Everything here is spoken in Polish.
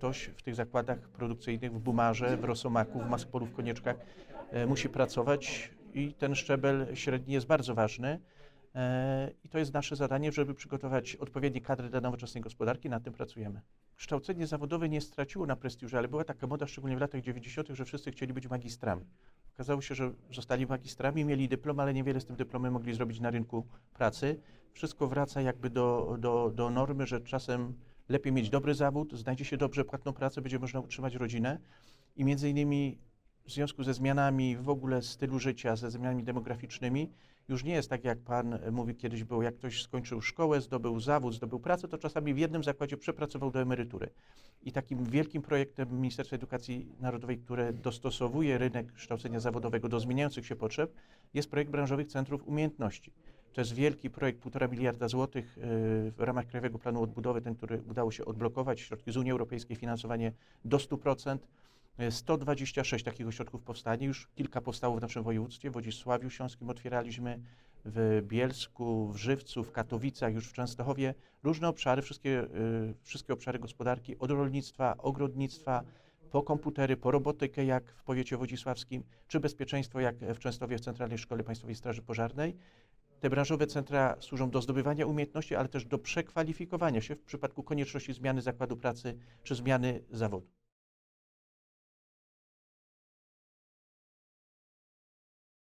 ktoś w tych zakładach produkcyjnych w Bumarze, w Rosomaku, w Maspolu, w Konieczkach e, musi pracować i ten szczebel średni jest bardzo ważny. E, I to jest nasze zadanie, żeby przygotować odpowiednie kadry dla nowoczesnej gospodarki, nad tym pracujemy. Kształcenie zawodowe nie straciło na prestiżu, ale była taka moda, szczególnie w latach 90., że wszyscy chcieli być magistrami. Okazało się, że zostali magistrami, mieli dyplom, ale niewiele z tym dyplomem mogli zrobić na rynku pracy. Wszystko wraca jakby do, do, do normy, że czasem lepiej mieć dobry zawód, znajdzie się dobrze płatną pracę, będzie można utrzymać rodzinę i między innymi w związku ze zmianami w ogóle stylu życia, ze zmianami demograficznymi, już nie jest tak, jak Pan mówi kiedyś było, jak ktoś skończył szkołę, zdobył zawód, zdobył pracę, to czasami w jednym zakładzie przepracował do emerytury. I takim wielkim projektem Ministerstwa Edukacji Narodowej, które dostosowuje rynek kształcenia zawodowego do zmieniających się potrzeb, jest projekt branżowych centrów umiejętności. To jest wielki projekt, 1,5 miliarda złotych yy, w ramach Krajowego Planu Odbudowy, ten, który udało się odblokować, środki z Unii Europejskiej, finansowanie do 100%. 126 takich ośrodków powstanie, już kilka powstało w naszym województwie, w Wodzisławiu Śląskim otwieraliśmy, w Bielsku, w Żywcu, w Katowicach, już w Częstochowie. Różne obszary, wszystkie, y, wszystkie obszary gospodarki, od rolnictwa, ogrodnictwa, po komputery, po robotykę, jak w powiecie wodzisławskim, czy bezpieczeństwo, jak w Częstowie w Centralnej Szkole Państwowej Straży Pożarnej. Te branżowe centra służą do zdobywania umiejętności, ale też do przekwalifikowania się w przypadku konieczności zmiany zakładu pracy czy zmiany zawodu.